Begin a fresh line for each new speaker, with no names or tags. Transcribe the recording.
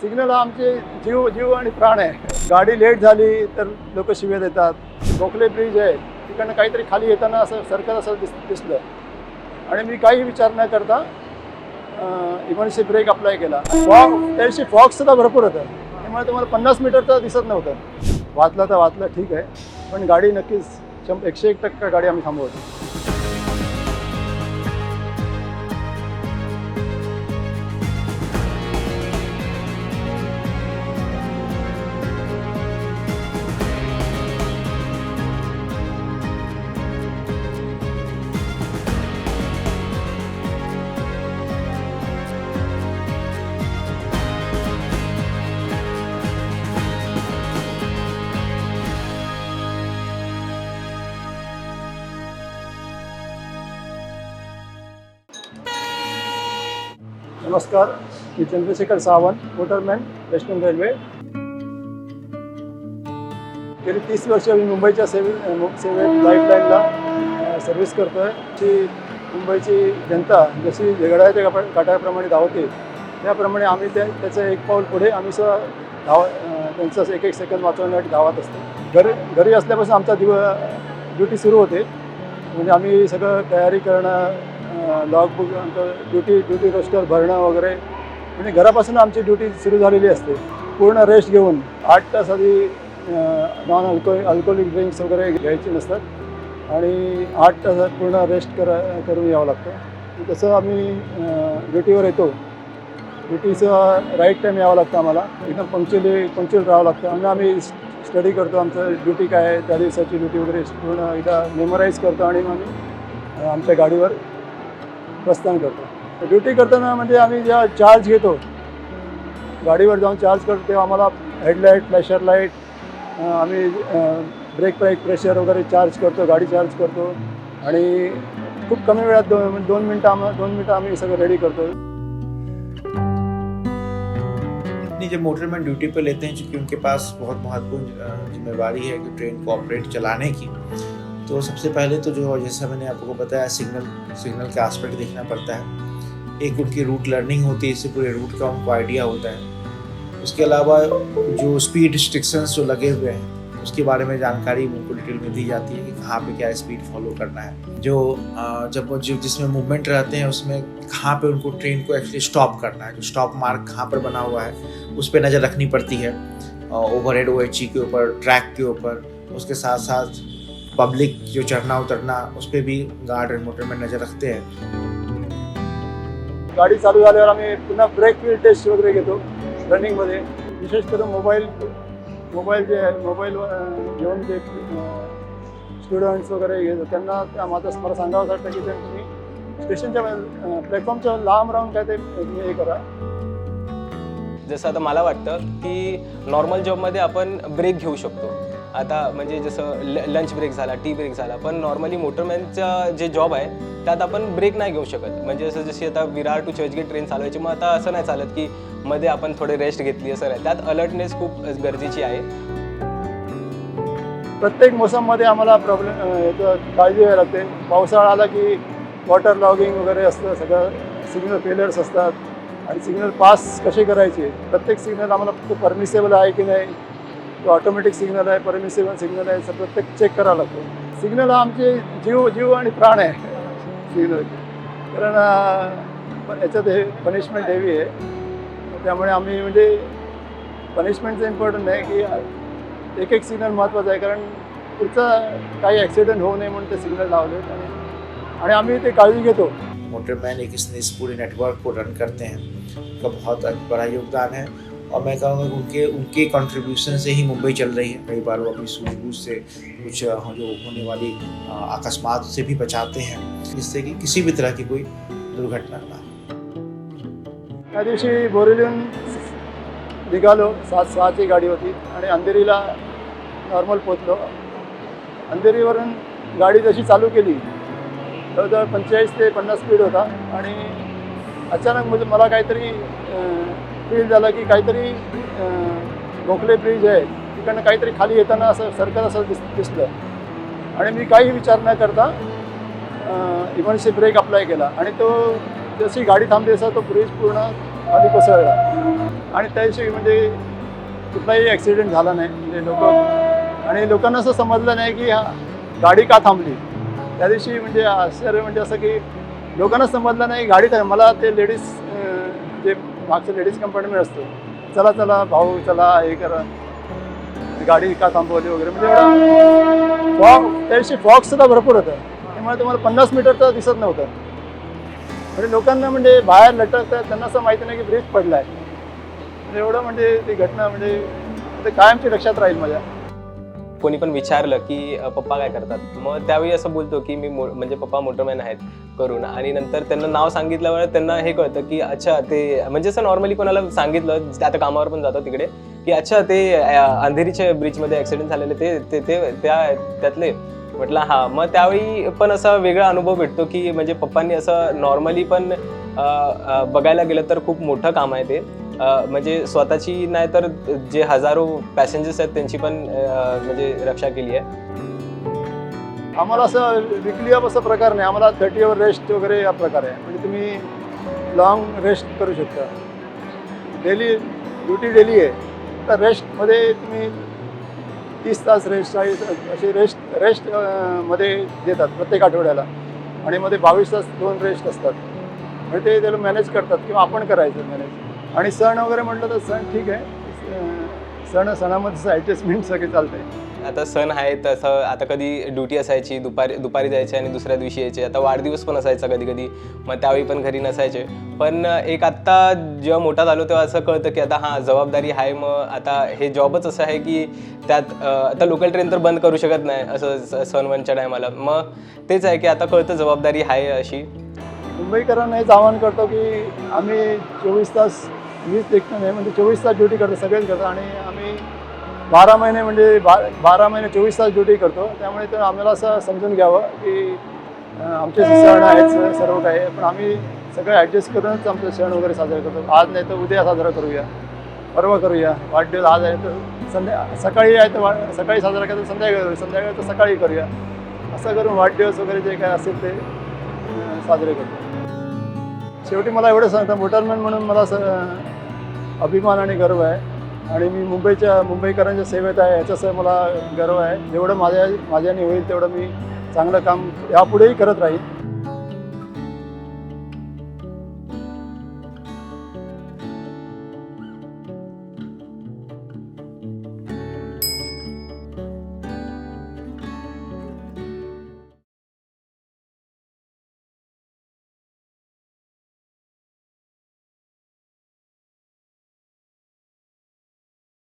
Signal हा आमचे जीव जीव आणि प्राण आहे. गाडी लेट झाली तर लोक शिव्या देतात. गोखले ब्रिज आहे. तिकडनं काहीतरी खाली येताना असं सरकत असं दिस दिसलं. आणि मी काही विचार न करता इमर्जन्सी ब्रेक अप्लाय केला. फॉग त्या दिवशी फॉग सुद्धा भरपूर होतं. त्यामुळे तुम्हाला पन्नास मीटरचं दिसत नव्हतं. वाचलं तर वाचलं ठीक आहे. पण गाडी नक्कीच शंभ एकशे एक टक्का गाडी आम्ही थांबवतो नमस्कार मी Chandrashekhar Sawant motorman western railway. गेली तीस वर्ष मी मुंबईच्या सेवे मु- सेवेत लाईफलाईनला सर्व्हिस करतो आहे ती मुंबईची जनता जशी झगडायच्या कापा- धावते त्याप्रमाणे आम्ही त्या त्याचं एक पाऊल पुढे आम्ही सुद्धा धाव त्यांचं एक एक सेकंद वाचवण्यासाठी धावत असतो. घरी घरी असल्यापासून आमचा दिव ड्युटी सुरू होते. म्हणजे आम्ही सगळं तयारी करणं लॉगबुक नंतर आमचं ड्युटी ड्युटी रोस्टर भरणं वगैरे. म्हणजे घरापासून आमची ड्युटी सुरू झालेली असते. पूर्ण रेस्ट घेऊन आठ तास आधी नॉन अल्को अल्कोहोलिक ड्रिंक्स वगैरे घ्यायचे नसतात. आणि आठ तासात पूर्ण रेस्ट करा करून यावं लागतं. तसं आम्ही ड्युटीवर येतो. ड्युटीचं राईट टाईम यावं लागतं आम्हाला. एकदम पंक्च्युअली पंक्च्युअल राहावं लागतं. आणि आम्ही स्टडी करतो आमचं ड्युटी काय आहे त्या दिवसाची ड्युटी वगैरे पूर्ण एकदा मेमोराईज करतो आणि मग आम्ही आमच्या गाडीवर. प्रस्थान करतो. ड्युटी करताना म्हणजे आम्ही जेव्हा चार्ज घेतो, गाडीवर जाऊन चार्ज करतो, तेव्हा आम्हाला हेडलाईट फ्लॅशर लाईट आम्ही ब्रेक ब्रेक प्रेशर वगैरे चार्ज करतो, गाडी चार्ज करतो. खूप कमी वेळात दोन मिनटं आम्हाला दोन मिनटं आम्ही सगळं रेडी करतो.
अपनी जब मोटरमैन ड्यूटी पर लेते हैं क्योंकि उनके पास बहुत महत्वपूर्ण जिम्मेवारी है कि ट्रेन को ऑपरेट चलाने की। तो सबसे पहले तो जो जैसा मैंने आपको बताया सिग्नल सिग्नल का एस्पेक्ट देखना पड़ता है। एक उनकी रूट लर्निंग होती है, इससे पूरे रूट का उनको आइडिया होता है। उसके अलावा जो स्पीड रिस्ट्रिक्शंस जो लगे हुए हैं, उसके बारे में जानकारी उनको डिटेल में दी जाती है कि कहाँ पे क्या स्पीड फॉलो करना है। जो जब जो, जिसमें मूवमेंट रहते हैं, उसमें कहाँ पे उनको ट्रेन को एक्चुअली स्टॉप करना है, जो स्टॉप मार्क कहाँ पर बना हुआ है, उस पर नज़र रखनी पड़ती है। ओवर हेड ओ के ऊपर ट्रैक के ऊपर, उसके साथ साथ पब्लिक जो चढ़ना उतरना उस पर भी गार्ड एंड मोटरमैन नज़र रखते हैं।
गाडी चालू झाल्यावर आम्ही पुन्हा ब्रेक फील टेस्ट वगैरे घेतो रनिंगमध्ये विशेष करून मोबाईल मोबाईल जे आहे मोबाईल घेऊन जे स्टुडंट्स वगैरे घेतो त्यांना त्या माझं मला सांगावं वाटतं की तुम्ही स्टेशनच्या प्लॅटफॉर्मच्या लांब राहून काय ते हे करा.
जसं आता मला वाटतं की नॉर्मल जॉबमध्ये आपण ब्रेक घेऊ शकतो. आता म्हणजे जसं ल लंच ब्रेक झाला टी ब्रेक झाला पण नॉर्मली मोटरमॅनचा जे जॉब आहे त्यात आपण ब्रेक नाही घेऊ शकत. म्हणजे जसं जशी आता विरार टू चर्चगेट ट्रेन चालवायची मग आता असं नाही चालत की मध्ये आपण थोडे रेस्ट घेतली असं नाही. त्यात अलर्टनेस खूप गरजेची आहे.
प्रत्येक मोसममध्ये आम्हाला प्रॉब्लेम काळजी घ्यावी लागते. पावसाळा आला की वॉटर लॉगिंग वगैरे असतं सगळं सिग्नल फेलर्स असतात. आणि सिग्नल पास कसे करायचे? प्रत्येक सिग्नल आम्हाला परमिसेबल आहे की नाही? तो ऑटोमॅटिक सिग्नल आहे परमिसेबल सिग्नल आहे प्रत्येक चेक करावं लागतो. सिग्नल हा आमचे जीव जीव आणि प्राण आहे. सिग्नल कारण याच्यात हे पनिशमेंट हेवी आहे. त्यामुळे आम्ही म्हणजे पनिशमेंटचं इम्पॉर्टंट आहे की एक एक सिग्नल महत्त्वाचं आहे. कारण पुढचा काही ॲक्सिडेंट होऊ नये म्हणून ते सिग्नल लावले. आणि आम्ही ते काळजी घेतो.
मोटरमैन एक इसने इस पूरे नेटवर्क को रन करते हैं। का बहुत बड़ा योगदान है। और मैं कहूँगा उनके उनके कंट्रीब्यूशन से ही मुंबई चल रही है। कई बार वो अपनी सूझबूझ से कुछ जो होने वाली अकस्मात से भी बचाते हैं, जिससे कि किसी भी तरह की कोई दुर्घटना ना
त्या दिवशी बोरिवलीहून निघालो सात सहाची गाडी होती आणि अंधेरीला नॉर्मल पोचलो अंधेरीवरून गाडी जशी चालू केली, जवळजवळ पंचेचाळीस ते पन्नास स्पीड होता. आणि अचानक म्हणजे मला काहीतरी फील झालं की काहीतरी गोखले ब्रिज आहे. तिकडनं काहीतरी खाली येताना असं सरकत असं दिस दिसलं. आणि मी काही विचार न करता इमर्जन्सी ब्रेक अप्लाय केला. आणि तो जशी गाडी थांबली असा तो ब्रिज पूर्ण खाली कोसळला. आणि त्या दिवशी म्हणजे कुठलाही ॲक्सिडेंट झाला नाही. म्हणजे लोक आणि लोकांना असं समजलं नाही की हा गाडी का थांबली? त्या दिवशी म्हणजे आश्चर्य म्हणजे असं की लोकांना समजलं नाही गाडी काय मला ते लेडीज मागचं लेडीज कंपार्टमेंट असतो. चला चला भाऊ चला हे करा. गाडी का थांबवली वगैरे. म्हणजे एवढा फॉग त्याविषयी फॉग सुद्धा भरपूर होतं. त्यामुळे तुम्हाला पन्नास मीटरचं दिसत नव्हतं. म्हणजे लोकांना म्हणजे बाहेर लटकतात त्यांना असं माहिती नाही की ब्रिज पडला आहे म्हणजे एवढं म्हणजे ती घटना म्हणजे ते कायमची लक्षात राहील माझ्या.
कोणी पण विचारलं की पप्पा काय करतात? मग त्यावेळी असं बोलतो की मी मो- म्हणजे पप्पा मोटरमॅन आहेत करून. आणि नंतर त्यांना नाव सांगितल्यावर त्यांना हे कळतं की अच्छा ते म्हणजे असं नॉर्मली कोणाला सांगितलं आता कामावर पण जातो तिकडे की अच्छा ते अंधेरीच्या ब्रिजमध्ये ॲक्सिडेंट झालेले ते ते ते त्या त्यातले. म्हटलं हा. मग त्यावेळी पण असा वेगळा अनुभव भेटतो की म्हणजे पप्पांनी असं नॉर्मली पण बघायला गेलं तर खूप मोठं काम आहे ते. म्हणजे स्वतःची नाही तर जे हजारो पॅसेंजर्स आहेत त्यांची पण म्हणजे रक्षा केली आहे.
आम्हाला असं विकली अप असा प्रकार नाही. आम्हाला थर्टी अवर रेस्ट वगैरे या प्रकार आहे. म्हणजे तुम्ही लॉंग रेस्ट करू शकता. डेली ड्युटी डेली आहे. तर रेस्टमध्ये तुम्ही तीस तास रेस्ट चाळीस असे रेस्ट रेस्टमध्ये देतात प्रत्येक आठवड्याला. आणि मध्ये बावीस तास दोन रेस्ट असतात. म्हणजे ते त्याला मॅनेज करतात किंवा आपण करायचं मॅनेज आणि सण वगैरे म्हटलं तर सण ठीक आहे. सण सणामध्ये ॲडजस्टमेंट सगळे चालते
आता सण आहे तसं आता कधी ड्युटी असायची दुपारी दुपारी जायची आणि दुसऱ्या दिवशी यायचे. आता वाढदिवस पण असायचा कधी कधी मग त्यावेळी पण घरी नसायचे. पण एक आत्ता जेव्हा मोठा झालो तेव्हा असं कळतं की आता हां जबाबदारी आहे मग आता हे जॉबच असं आहे की त्यात आता लोकल ट्रेन तर बंद करू शकत नाही असं सण वनच्या टायमाला. मग तेच आहे की आता कळतं जबाबदारी आहे अशी.
मुंबईकरांना हेच आवाहन करतो की आम्ही चोवीस तास वीस देखणं नाही म्हणजे चोवीस तास ड्युटी करतो सगळेच करतो. आणि आम्ही बारा महिने म्हणजे बा बारा महिने चोवीस तास ड्युटी करतो. त्यामुळे तर आम्हाला असं समजून घ्यावं की आमचे सण आहेत सर्व काही पण आम्ही सगळं ॲडजस्ट करूनच आमचे सण वगैरे साजरे करतो. आज नाही तर उद्या साजरा करूया. परवा करूया. वाढदिवस आज आहे तर संध्या सकाळी आहे तर वा सकाळी साजरा करतो संध्याकाळी करूया. संध्याकाळी तर सकाळी करूया. असं करून वाढदिवस वगैरे जे काय असेल ते साजरे करतो. शेवटी मला एवढं सांगतं मोटरमॅन म्हणून मला असं अभिमान आणि गर्व आहे. आणि मी मुंबईच्या मुंबईकरांच्या सेवेत आहे याच्यासह मला गर्व आहे. जेवढं माझ्या माझ्याने होईल तेवढं मी चांगलं काम यापुढेही करत राहील.